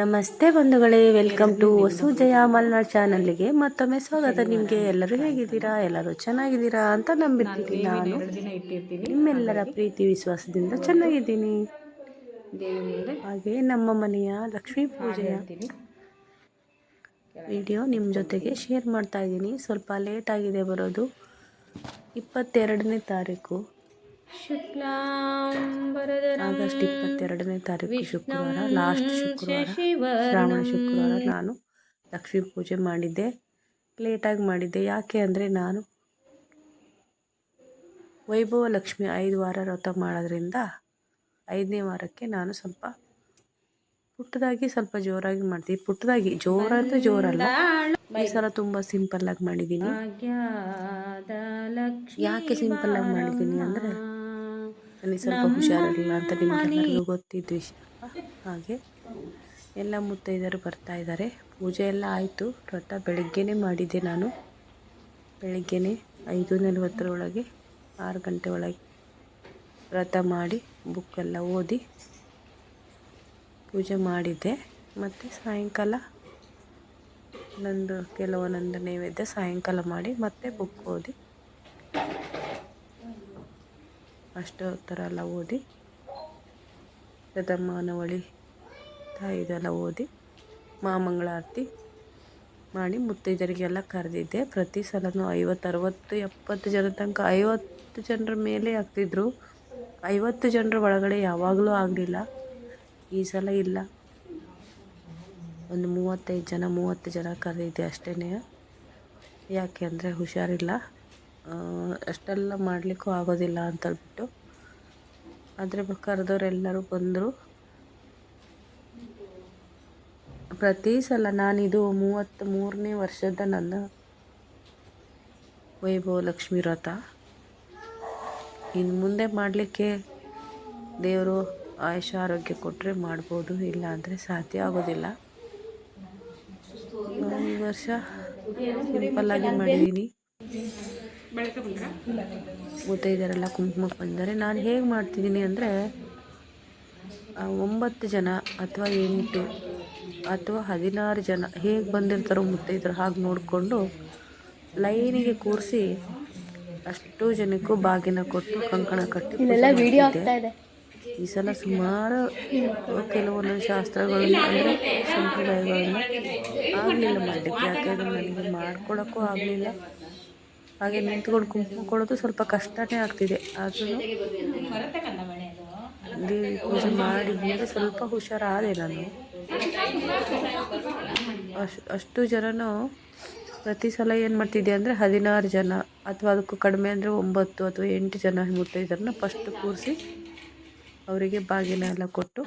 ನಮಸ್ತೆ ಬಂಧುಗಳೇ welcome to Vasu Jaya Malnad ಚಾನಲ್ಗೆ ಮತ್ತೊಮ್ಮೆ ಸ್ವಾಗತ. ನಿಮಗೆ ಎಲ್ಲರೂ ಹೇಗಿದ್ದೀರಾ? ಎಲ್ಲರೂ ಚೆನ್ನಾಗಿದ್ದೀರಾ ಅಂತ ನಂಬಿರ್ತೀನಿ ನಾನು ನಿಮ್ಮೆಲ್ಲರ ಪ್ರೀತಿ ವಿಶ್ವಾಸದಿಂದ ಚೆನ್ನಾಗಿದ್ದೀನಿ. ಹಾಗೆ ನಮ್ಮ ಮನೆಯ ಲಕ್ಷ್ಮೀ ಪೂಜೆಯ ವಿಡಿಯೋ ನಿಮ್ಮ ಜೊತೆಗೆ ಶೇರ್ ಮಾಡ್ತಾ ಇದ್ದೀನಿ. ಸ್ವಲ್ಪ ಲೇಟ್ ಆಗಿದೆ ಬರೋದು. ಇಪ್ಪತ್ತೆರಡನೇ ತಾರೀಕು. ಆಗಸ್ಟ್ ಇಪ್ಪತ್ತೆರಡನೇ ತಾರೀಕು ಶುಕ್ರವಾರ ಲಾಸ್ಟ್ ಶುಕ್ರವಾರ ಶ್ರಾವಣ ಶುಕ್ರವಾರ ನಾನು ಲಕ್ಷ್ಮೀ ಪೂಜೆ ಮಾಡಿದ್ದೆ ಲೇಟಾಗಿ ಮಾಡಿದ್ದೆ. ಯಾಕೆ ಅಂದರೆ ನಾನು ವೈಭವ ಲಕ್ಷ್ಮಿ ಐದು ವಾರ ವ್ರತ ಮಾಡೋದ್ರಿಂದ ಐದನೇ ವಾರಕ್ಕೆ ನಾನು ಸ್ವಲ್ಪ ಪುಟ್ಟದಾಗಿ ಸ್ವಲ್ಪ ಜೋರಾಗಿ ಮಾಡ್ತೀನಿ. ಪುಟ್ಟದಾಗಿ ಜೋರ ಅಂದರೆ ಜೋರಲ್ಲ. ಈ ಸಲ ತುಂಬ ಸಿಂಪಲ್ಲಾಗಿ ಮಾಡಿದ್ದೀನಿ. ಯಾಕೆ ಸಿಂಪಲ್ಲಾಗಿ ಮಾಡಿದ್ದೀನಿ ಅಂದರೆ ನನಗೆ ಸ್ವಲ್ಪ ಹುಷಾರಿಲ್ಲ ಅಂತ ನಿಮಗೆಲ್ಲರಿಗೂ ಗೊತ್ತಿದ್ದ ವಿಷಯ ಹಾಗೆ ಎಲ್ಲ ಮುತ್ತೈದರು ಬರ್ತಾ ಇದ್ದಾರೆ. ಪೂಜೆ ಎಲ್ಲ ಆಯಿತು. ವ್ರತ ಬೆಳಗ್ಗೆನೇ ಮಾಡಿದ್ದೆ ನಾನು. ಬೆಳಗ್ಗೆನೇ ಐದು ನಲವತ್ತರೊಳಗೆ ಆರು ಗಂಟೆ ಒಳಗೆ ವ್ರತ ಮಾಡಿ ಬುಕ್ಕೆಲ್ಲ ಓದಿ ಪೂಜೆ ಮಾಡಿದ್ದೆ. ಮತ್ತು ಸಾಯಂಕಾಲ ನಂದು ಕೆಲವೊಂದೊಂದು ನೈವೇದ್ಯ ಸಾಯಂಕಾಲ ಮಾಡಿ ಮತ್ತೆ ಬುಕ್ ಓದಿ. ಅಷ್ಟೋತ್ತರ ಎಲ್ಲ ಓದಿ. ಶತಮಾನವಳಿ ತಾಯಿದೆಲ್ಲ ಓದಿ, ಮಾಮಂಗಳಾರತಿ ಮಾಡಿ ಮುತ್ತೈದರಿಗೆಲ್ಲ ಕರೆದಿದ್ದೆ. ಪ್ರತಿ ಸಲನೂ ಐವತ್ತು ಅರವತ್ತು ಎಪ್ಪತ್ತು ಜನ ತನಕ ಐವತ್ತು ಜನರ ಮೇಲೆ ಆಗ್ತಿದ್ರು. ಐವತ್ತು ಜನರ ಒಳಗಡೆ ಯಾವಾಗಲೂ ಆಗಲಿಲ್ಲ. ಈ ಸಲ ಇಲ್ಲ. ಒಂದು ಮೂವತ್ತೈದು ಜನ, ಮೂವತ್ತು ಜನ ಕರೆದಿದ್ದೆ ಅಷ್ಟೇ ಯಾಕೆ ಅಂದರೆ ಹುಷಾರಿಲ್ಲ. ಅಷ್ಟೆಲ್ಲ ಮಾಡಲಿಕ್ಕೂ ಆಗೋದಿಲ್ಲ ಅಂತೇಳ್ಬಿಟ್ಟು ಆದರೆ ಕರೆದವರೆಲ್ಲರೂ ಬಂದರು. ಪ್ರತಿ ಸಲ ನಾನಿದು ಮೂವತ್ತ್ ಮೂರನೇ ವರ್ಷದ ನನ್ನ ವೈಭವ ಲಕ್ಷ್ಮಿ ವ್ರತ. ಇನ್ನು ಮುಂದೆ ಮಾಡಲಿಕ್ಕೆ ದೇವರು ಆಯುಷ ಆರೋಗ್ಯ ಕೊಟ್ಟರೆ ಮಾಡ್ಬೋದು, ಇಲ್ಲ ಅಂದರೆ ಸಾಧ್ಯ ಆಗೋದಿಲ್ಲ. ಈ ವರ್ಷ ಸಿಂಪಲ್ಲಾಗಿ ಮಾಡಿದ್ದೀನಿ ಮುತ್ತೈದರೆಲ್ಲ ಕುಂಕುಮಕ್ಕೆ ಬಂದರೆ. ನಾನು ಹೇಗೆ ಮಾಡ್ತಿದ್ದೀನಿ ಅಂದರೆ ಒಂಬತ್ತು ಜನ ಅಥವಾ ಎಂಟು ಅಥವಾ ಹದಿನಾರು ಜನ ಹೇಗೆ ಬಂದಿರ್ತಾರೋ ಮುತ್ತೈದರು ಹಾಗೆ ನೋಡಿಕೊಂಡು ಲೈನಿಗೆ ಕೂರಿಸಿ ಅಷ್ಟು ಜನಕ್ಕೂ ಬಾಗಿನ ಕೊಟ್ಟು ಕಂಕಣ ಕಟ್ಟಿ. ಈ ಸಲ ಸುಮಾರು ಕೆಲವೊಂದು ಶಾಸ್ತ್ರಗಳನ್ನು ಅಂದರೆ ಸಂಪ್ರದಾಯಗಳನ್ನು ಆಗಲಿಲ್ಲ ಮಾಡಲಿಕ್ಕೆ. ಯಾಕೆಂದರೆ ನನಗೆ ಮಾಡ್ಕೊಳಕ್ಕೂ ಆಗಲಿಲ್ಲ. ಹಾಗೆ ನಿಂತ್ಕೊಂಡು ಕುಂಕುಮ ಕೊಡೋದು ಸ್ವಲ್ಪ ಕಷ್ಟನೇ ಆಗ್ತಿದೆ. ಆದ್ರೂ ದೇವಿ ಪೂಜೆ ಮಾಡಿದ್ಮೇಲೆ ಸ್ವಲ್ಪ ಹುಷಾರಾದೆ ನಾನು. ಅಷ್ಟು ಅಷ್ಟು ಜನನು ಪ್ರತಿ ಸಲ ಏನು ಮಾಡ್ತಿದ್ದೆ ಅಂದರೆ ಹದಿನಾರು ಜನ ಅಥವಾ ಅದಕ್ಕೂ ಕಡಿಮೆ ಅಂದರೆ ಒಂಬತ್ತು ಅಥವಾ ಎಂಟು ಜನ ಮುತ್ತೈದರನ್ನ ಫಸ್ಟ್ ಕೂರಿಸಿ ಅವರಿಗೆ ಬಾಗಿನ ಎಲ್ಲ ಕೊಟ್ಟು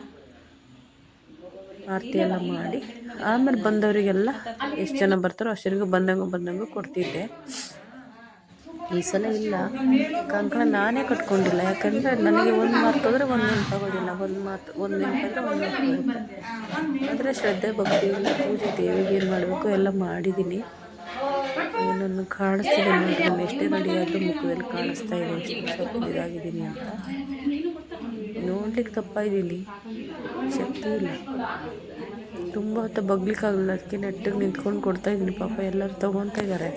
ಆರತಿ ಎಲ್ಲ ಮಾಡಿ, ಆಮೇಲೆ ಬಂದವರಿಗೆಲ್ಲ ಎಷ್ಟು ಜನ ಬರ್ತಾರೋ ಅಷ್ಟರಿಗೂ ಬಂದಂಗೆ ಬಂದಂಗೆ ಕೊಡ್ತಿದ್ದೆ. ಈ ಸಲ ಇಲ್ಲ. ಕಂಕಣ ನಾನೇ ಕಟ್ಕೊಂಡಿಲ್ಲ. ಯಾಕಂದರೆ ನನಗೆ ಒಂದು ಮಾತು ಹೋದರೆ ಒಂದು ನೆನಪಾಗೋದಿಲ್ಲ ಒಂದು ಮಾತು, ಒಂದು ನೆನಪಾದರೆ ಒಂದು ನೆನಪಾಗುತ್ತೆ ಆದರೆ ಶ್ರದ್ಧೆ ಭಕ್ತಿಯಿಂದ ಪೂಜೆ, ದೇವಿಗೆ ಏನು ಮಾಡಬೇಕು? ಎಲ್ಲ ಮಾಡಿದ್ದೀನಿ ಏನನ್ನು ಕಾಣಿಸ್ತಿದೆ ನೋಡಿ. ನಾನು ಎಷ್ಟೇ ರೆಡಿ ಆದರೂ ಮುಖದಲ್ಲಿ ಕಾಣಿಸ್ತಾ ಇದೆ. ಸ್ವಲ್ಪ ಇದಾಗಿದ್ದೀನಿ ಅಂತ. ನೋಡ್ಲಿಕ್ಕೆ ತಪ್ಪಾಯಿದ್ದೀನಿ ಶಕ್ತಿ ಇಲ್ಲ. ತುಂಬ ಹೊತ್ತು ಬಗ್ಲಿಕ್ಕಾಗಲ್ಲ. ಅದಕ್ಕೆ ನೆಟ್ಟಿಗೆ ನಿಂತ್ಕೊಂಡು ಕೊಡ್ತಾ ಇದ್ದೀನಿ. ಪಾಪ ಎಲ್ಲರೂ ತೊಗೊತಾ ಇದ್ದಾರೆ.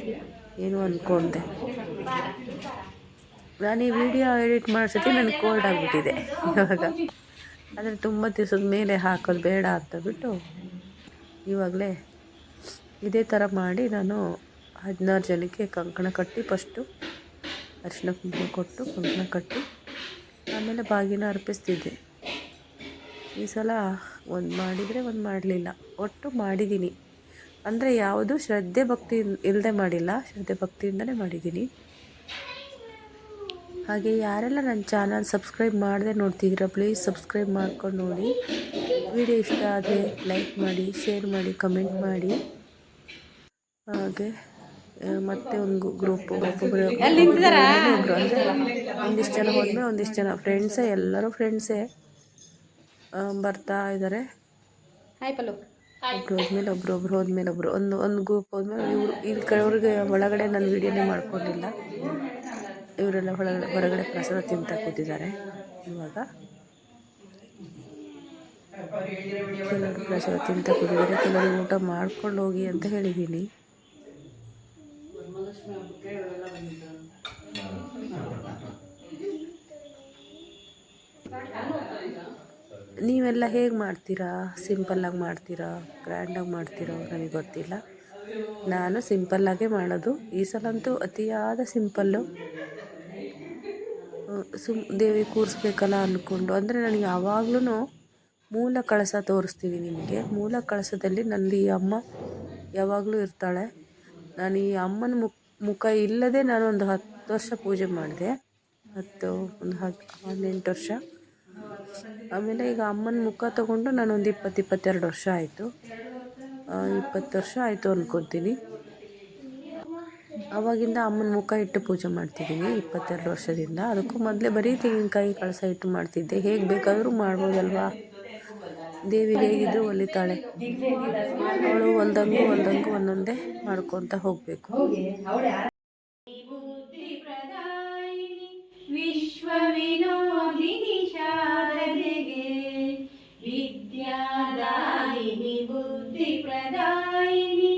ಏನು ಅಂದ್ಕೊಂಡೆ ನಾನು ಈ ವಿಡಿಯೋ ಎಡಿಟ್ ಮಾಡಿಸೋಕ್ಕೆ ನನಗೆ ಕೋಲ್ಡ್ ಆಗಿಬಿಟ್ಟಿದೆ ಇವಾಗ. ಆದರೆ ತುಂಬ ದಿವಸದ ಮೇಲೆ ಹಾಕೋದು ಬೇಡ ಅಂತ ಬಿಟ್ಟು ಇವಾಗಲೇ ಇದೇ ಥರ ಮಾಡಿ ನಾನು ಹದಿನಾರು ಜನಕ್ಕೆ ಕಂಕಣ ಕಟ್ಟಿ ಫಸ್ಟು ಅರಿಶಿನ ಕುಂಕುಮ ಕೊಟ್ಟು ಕಂಕಣ ಕಟ್ಟಿ ಆಮೇಲೆ ಬಾಗಿನ ಅರ್ಪಿಸ್ತಿದ್ದೆ. ಈ ಸಲ ಒಂದು ಮಾಡಿದರೆ ಒಂದು ಮಾಡಲಿಲ್ಲ. ಒಟ್ಟು ಮಾಡಿದ್ದೀನಿ ಅಂದರೆ ಯಾವುದು ಶ್ರದ್ಧೆ ಭಕ್ತಿ ಇಲ್ಲದೆ ಮಾಡಿಲ್ಲ. ಶ್ರದ್ಧೆ ಭಕ್ತಿಯಿಂದಲೇ ಮಾಡಿದ್ದೀನಿ ಹಾಗೆ ಯಾರೆಲ್ಲ ನನ್ನ ಚಾನಲ್ ಸಬ್ಸ್ಕ್ರೈಬ್ ಮಾಡದೆ ನೋಡ್ತಿದ್ದೀರಾ ಪ್ಲೀಸ್ ಸಬ್ಸ್ಕ್ರೈಬ್ ಮಾಡ್ಕೊಂಡು ನೋಡಿ. ವಿಡಿಯೋ ಇಷ್ಟ ಆದರೆ ಲೈಕ್ ಮಾಡಿ ಶೇರ್ ಮಾಡಿ ಕಮೆಂಟ್ ಮಾಡಿ. ಹಾಗೆ ಮತ್ತೆ ಒಂದು ಗ್ರೂಪ್ ಒಬ್ಬೊಬ್ಬರು ಒಬ್ಬರು ಅಂದರೆ ಒಂದಿಷ್ಟು ಜನ ಹೋದ್ಮೇಲೆ ಒಂದಿಷ್ಟು ಜನ ಫ್ರೆಂಡ್ಸೇ ಎಲ್ಲರೂ ಫ್ರೆಂಡ್ಸೇ ಬರ್ತಾ ಇದ್ದಾರೆ ಒಬ್ರು ಹೋದ್ಮೇಲೆ ಒಬ್ರು ಒಬ್ರು ಹೋದ್ಮೇಲೆ ಒಬ್ರು. ಒಂದು ಒಂದು ಗ್ರೂಪ್ ಹೋದ್ಮೇಲೆ ಇವರು ಇಲ್ಲಿ ಕಡೆಯವ್ರಿಗೆ ಒಳಗಡೆ ನಾನು ವೀಡಿಯೋನೇ ಮಾಡ್ಕೊಂಡಿಲ್ಲ. ಇವರೆಲ್ಲ ಹೊರಗಡೆ ಹೊರಗಡೆ ಪ್ರಸಾದ ತಿಂತಾ ಕೂತಿದ್ದಾರೆ. ಇವಾಗ ಕೆಲವರು ಪ್ರಸಾದ ತಿಂತ ಕೂತಿದ್ದಾರೆ, ಕೆಲವರು ಊಟ ಮಾಡ್ಕೊಂಡು ಹೋಗಿ ಅಂತ ಹೇಳಿದ್ದೀನಿ. ನೀವೆಲ್ಲ ಹೇಗೆ ಮಾಡ್ತೀರಾ? ಸಿಂಪಲ್ಲಾಗಿ ಮಾಡ್ತೀರಾ? ಗ್ರ್ಯಾಂಡಾಗಿ ಮಾಡ್ತೀರೋ? ನನಗೆ ಗೊತ್ತಿಲ್ಲ. ನಾನು ಸಿಂಪಲ್ಲಾಗೇ ಮಾಡೋದು. ಈ ಸಲಂತೂ ಅತಿಯಾದ ಸಿಂಪಲ್ಲು. ಸುಮ್ ದೇವಿ ಕೂರಿಸ್ಬೇಕಲ್ಲ ಅಂದ್ಕೊಂಡು ಅಂದರೆ ನನಗೆ ಯಾವಾಗ್ಲೂ ಮೂಲ ಕಳಸ ತೋರಿಸ್ತೀನಿ ನಿಮಗೆ. ಮೂಲ ಕಳಸದಲ್ಲಿ ನನ್ನ ಈ ಅಮ್ಮ ಯಾವಾಗಲೂ ಇರ್ತಾಳೆ. ನಾನು ಈ ಅಮ್ಮನ ಮುಖ ಮುಖ ಇಲ್ಲದೆ ನಾನು ಒಂದು ಹತ್ತು ವರ್ಷ ಪೂಜೆ ಮಾಡಿದೆ. ಹತ್ತು, ಒಂದು ಹತ್ತು ಹದಿನೆಂಟು ವರ್ಷ. ಆಮೇಲೆ ಈಗ ಅಮ್ಮನ ಮುಖ ತಗೊಂಡು ನಾನೊಂದು ಇಪ್ಪತ್ತು, ಇಪ್ಪತ್ತೆರಡು ವರ್ಷ ಆಯಿತು. ಇಪ್ಪತ್ತು ವರ್ಷ ಆಯಿತು ಅಂದ್ಕೊತೀನಿ ಆವಾಗಿಂದ ಅಮ್ಮನ ಮುಖ ಇಟ್ಟು ಪೂಜೆ ಮಾಡ್ತಿದ್ದೀನಿ, ಇಪ್ಪತ್ತೆರಡು ವರ್ಷದಿಂದ. ಅದಕ್ಕೂ ಮೊದಲೇ ಬರೀ ತೆಂಗಿನಕಾಯಿ, ಕಳಸ ಇಟ್ಟು ಮಾಡ್ತಿದ್ದೆ. ಹೇಗೆ ಬೇಕಾದರೂ ಮಾಡ್ಬೋದಲ್ವಾ? ದೇವಿ ಹೇಗಿದ್ರು ಒಲಿತಾಳೆ. ಅವಳು ಹೊಲ್ದಂಗೂ ಹೊಲ್ದಂಗೂ ಒಂದೊಂದೇ ಮಾಡ್ಕೊತ ಹೋಗಬೇಕು. ವಿಶ್ವವಿನೋದಿನಿ ಶಾರದೆಗೆ ವಿದ್ಯಾದಾಯಿನಿ, ಬುದ್ಧಿಪ್ರದಾಯಿನಿ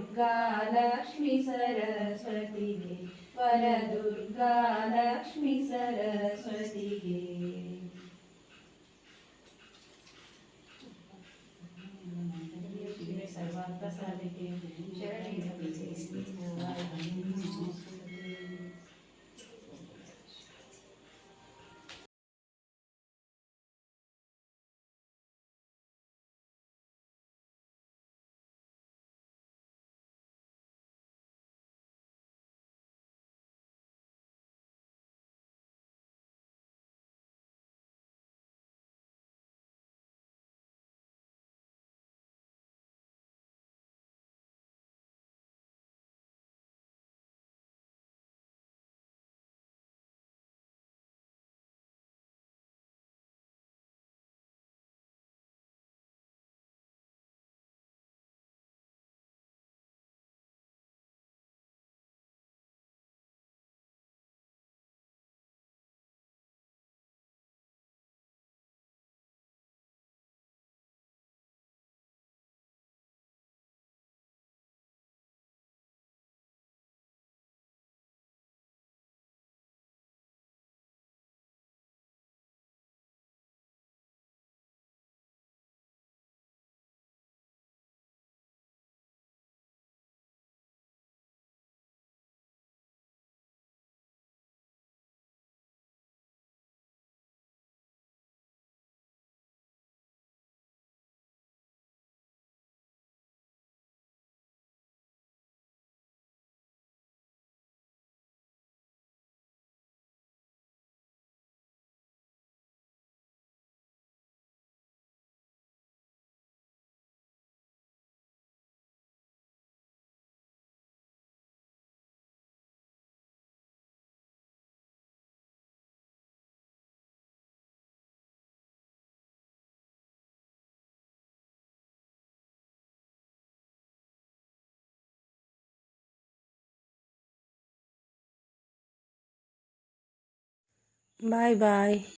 दुर्गा लक्ष्मी सरस्वती गे वरदुर्गा लक्ष्मी सरस्वती गे सर्वार्थ शरणे Bye bye.